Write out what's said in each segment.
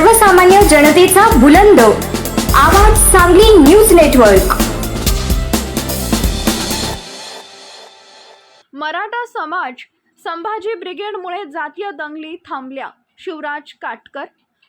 सर्वसामान्य जनतेचा बुलंद. आवाज सांगली न्यूज नेटवर्क. मराठा समाज संभाजी ब्रिगेडमुळे जातीय दंगली थांबल्या. शिवराज काटकर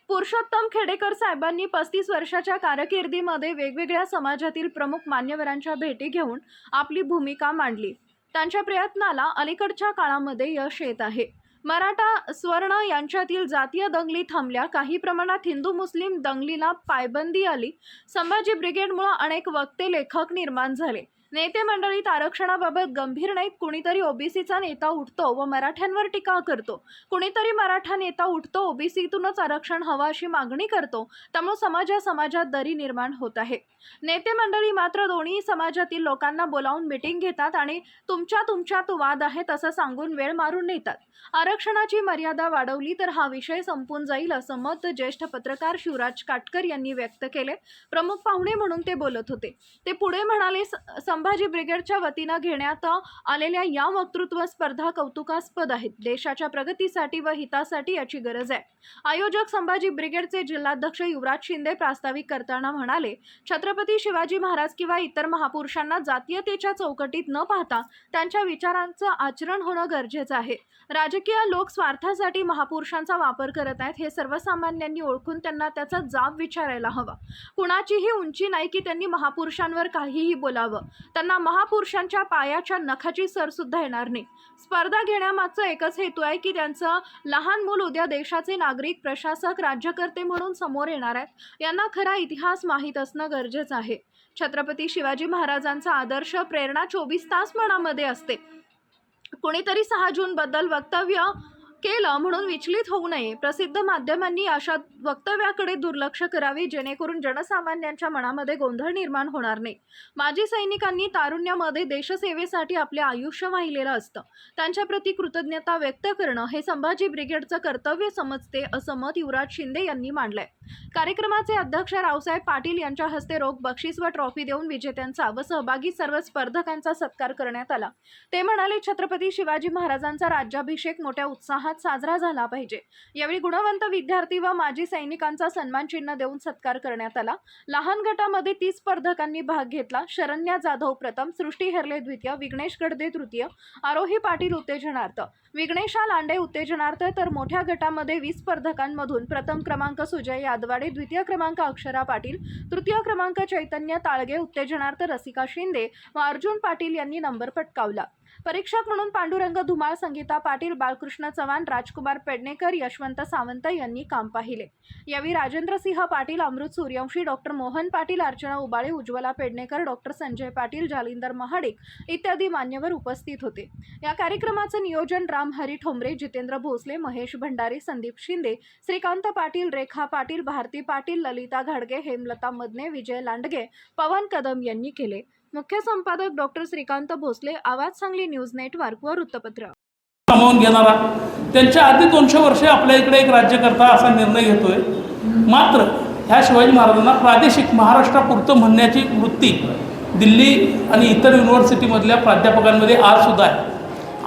पुरुषोत्तम खेडेकर साहेबांनी पस्तीस वर्षाच्या कारकिर्दीमध्ये वेगवेगळ्या समाजातील प्रमुख मान्यवरांच्या भेटी घेऊन आपली भूमिका मांडली. त्यांच्या प्रयत्नाला अलीकडच्या काळामध्ये यश येत आहे. मराठा स्वर्ण यांच्यातील जातीय दंगली थांबल्या. काही प्रमाणात हिंदू मुस्लिम दंगलीला पायबंदी आली. संभाजी ब्रिगेडमुळे अनेक वक्ते लेखक निर्माण झाले. नेते मंडळीत आरक्षणाबाबत गंभीर नाहीत. कुणीतरी ओबीसीचा नेता उठतो व मराठ्यांवर टीका करतो. कुणीतरी मराठा नेता उठतो ओबीसीतूनच आरक्षण हवं अशी मागणी करतो. त्यामुळे समाजा समाजात दरी निर्माण होत आहे. नेते मंडळी मात्र दोन्ही समाजातील लोकांना बोलावून मिटिंग घेतात आणि तुमच्या तुमच्यात वाद आहेत असं सांगून वेळ मारून नेतात. आरक्षणाची मर्यादा वाढवली तर हा विषय संपून जाईल असं मत ज्येष्ठ पत्रकार शिवराज काटकर यांनी व्यक्त केले प्रमुख पाहुणे म्हणून ते बोलत होते. ते पुढे म्हणाले "स- संभाजी ब्रिगेडच्या वतीनं घेण्यात आलेल्या या वक्तृत्व स्पर्धा कौतुकास्पद आहेत. देशाच्या प्रगतीसाठी व हितासाठी याची गरज आहे. आयोजक संभाजी ब्रिगेडचे जिल्हाध्यक्ष युवराज शिंदे प्रास्ताविक करताना म्हणाले छत्रपती शिवाजी महाराज किंवा इतर महापुरुषांना जातीयतेच्या चौकटीत न पाहता त्यांच्या विचारांचं आचरण होणं गरजेचं आहे. राजकीय लोक स्वार्थासाठी महापुरुषांचा वापर करत आहेत हे सर्वसामान्यांनी ओळखून त्यांना त्याचा जाब विचारायला हवा. कुणाचीही उंची नाही की त्यांनी महापुरुषांवर काहीही बोलावं. त्यांना महापुरुषांच्या पायाच्या नखाची सर सुद्धा येणार नाही. स्पर्धा घेण्यामागचा एकच हेतू आहे की त्यांचं लहान मूल उद्या देशाचे नागरिक प्रशासक राज्यकर्ते म्हणून समोर येणार आहेत. यांना खरा इतिहास माहीत असणं गरजेचं आहे. छत्रपती शिवाजी महाराजांचा आदर्श प्रेरणा चोवीस तास मनामध्ये असते. कोणीतरी सहा जून बद्दल वक्तव्य केलं म्हणून विचलित होऊ नये. प्रसिद्ध माध्यमांनी अशा वक्तव्याकडे दुर्लक्ष करावे जेणेकरून जनसामान्यांच्या मनामध्ये गोंधळ निर्माण होणार नाही. माजी सैनिकांनी तारुण्यामध्ये देशसेवेसाठी आपले आयुष्य वाहिलेलं असतं. त्यांच्याप्रती कृतज्ञता व्यक्त करणं हे संभाजी ब्रिगेडचं कर्तव्य समजते असं मत युवराज शिंदे यांनी मांडलंय. कार्यक्रमाचे अध्यक्ष रावसाहेब पाटील यांच्या हस्ते रोख बक्षीस व ट्रॉफी देऊन विजेत्यांचा व सहभागी सर्व स्पर्धकांचा सत्कार करण्यात आला. ते म्हणाले छत्रपती शिवाजी महाराजांचा राज्याभिषेक मोठ्या उत्साहात साजरा झाला पाहिजे. यावेळी गुणवंत विद्यार्थी व माजी सैनिकांचा सन्मान चिन्ह देऊन सत्कार करण्यात आला. लहान गटामध्ये तीस स्पर्धकांनी भाग घेतला. शरण्या जाधव प्रथम सृष्टी हेरले द्वितीय विघ्नेश गडदे तृतीय आरोही पाटील उत्तेजनार्थ. विघ्नेशा लांडे उत्तेजनार्थ तर मोठ्या गटामध्ये वीस स्पर्धकांमधून प्रथम क्रमांक सुजय यादवाडे द्वितीय क्रमांक अक्षरा पाटील तृतीय क्रमांक चैतन्य ताळगे उत्तेजनार्थ रसिका शिंदे व अर्जुन पाटील यांनी नंबर पटकावला. परीक्षक म्हणून पांडुरंग धुमाळ संगीता पाटील बाळकृष्ण चव्हाण राजकुमार पेडणेकर यशवंत सावंत यांनी काम पाहिले. यावेळी राजेंद्रसिंह पाटील अमृत सूर्यवंशी डॉक्टर मोहन पाटील अर्चना उबाळे उज्ज्वला पेडणेकर डॉक्टर संजय पाटील जालिंदर महाडिक इत्यादी मान्यवर उपस्थित होते. या कार्यक्रमाचं नियोजन राम हरी ठोंबरे जितेंद्र भोसले महेश भंडारी संदीप शिंदे श्रीकांत पाटील रेखा पाटील भारती पाटील ललिता घाडगे हेमलता मदने विजय लांडगे पवन कदम यांनी केले. मुख्य संपादक डॉक्टर श्रीकांत भोसले आवाज सांगली न्यूज नेटवर्क व वृत्तपत्र. सामावून घेणारा त्यांच्या आधी दोनशे वर्षे आपल्या इकडे एक राज्यकर्ता असा निर्णय घेतोय. मात्र ह्या शिवाजी महाराजांना प्रादेशिक महाराष्ट्रापुरतं म्हणण्याची वृत्ती दिल्ली आणि इतर युनिव्हर्सिटीमधल्या प्राध्यापकांमध्ये आजसुद्धा आहे.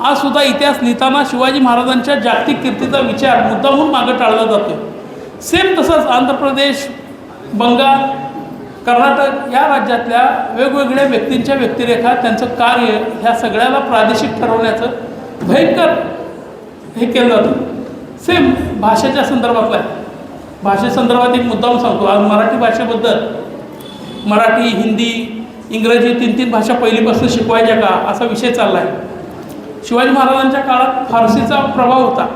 आजसुद्धा इतिहास लिहिताना शिवाजी महाराजांच्या जागतिक कीर्तीचा विचार मुद्दाहून मागं टाळला जातो सेम तसंच आंध्र प्रदेश बंगाल कर्नाटक या राज्यातल्या वेगवेगळ्या व्यक्तींच्या व्यक्तिरेखा त्यांचं कार्य ह्या सगळ्याला प्रादेशिक ठरवण्याचं भयंकर हे केलं जातं सेम भाषेच्या संदर्भातला आहे. भाषेसंदर्भात एक मुद्दाम सांगतो. आज मराठी भाषेबद्दल मराठी हिंदी इंग्रजी तीन तीन भाषा पहिलीपासून शिकवायच्या का असा विषय चालला आहे. शिवाजी महाराजांच्या काळात फारसीचा प्रभाव होता.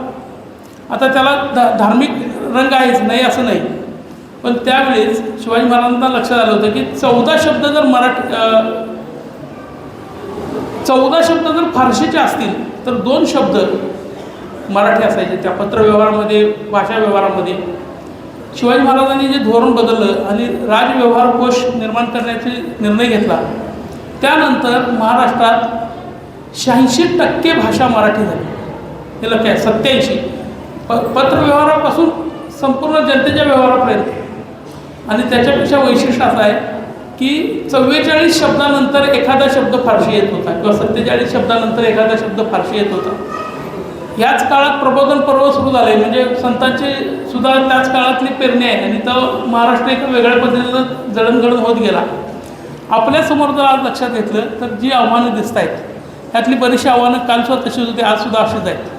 आता त्याला धा धार्मिक रंग आहेच नाही असं नाही. पण त्यावेळेस शिवाजी महाराजांना लक्षात आलं होतं की चौदा शब्द जर मराठी चौदा शब्द जर फारशीचे असतील तर दोन शब्द मराठी असायचे त्या पत्रव्यवहारामध्ये भाषा व्यवहारामध्ये. शिवाजी महाराजांनी जे धोरण बदललं आणि राजव्यवहार कोश निर्माण करण्याचे निर्णय घेतला त्यानंतर महाराष्ट्रात शहाऐंशी टक्के भाषा मराठी झाली. हे लक्षात आहे सत्याऐंशी. प पत्रव्यवहारापासून संपूर्ण जनतेच्या व्यवहारापर्यंत. आणि त्याच्यापेक्षा वैशिष्ट्य असं आहे की चव्वेचाळीस शब्दानंतर एखादा शब्द फारशी येत होता किंवा सत्तेचाळीस शब्दानंतर एखादा शब्द फारशी येत होता. याच काळात प्रबोधन पर्व सुरू झाले म्हणजे संतांची सुद्धा त्याच काळातली पेरणी आहे. आणि तो महाराष्ट्र एका वेगळ्या पद्धतीनं जडणघडण होत गेला. आपल्यासमोर जर आज लक्षात घेतलं तर जी आव्हानं दिसत आहेत त्यातली बरीचशी आव्हानं कालसुद्धा तशीच होती आजसुद्धा अशीच आहेत.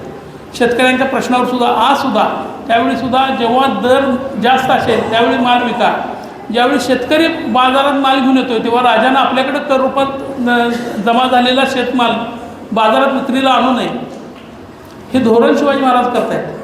शेतकऱ्यांच्या प्रश्नावर सुद्धा आजसुद्धा त्यावेळी सुद्धा जेव्हा दर जास्त असेल त्यावेळी माल विका. ज्यावेळी शेतकरी बाजारात माल घेऊन येतोय तेव्हा राजानं आपल्याकडे कर रूपात न- जमा झालेला शेतमाल बाजारात विक्रीला आणू नये. हे धोरण शिवाजी महाराज करतायत.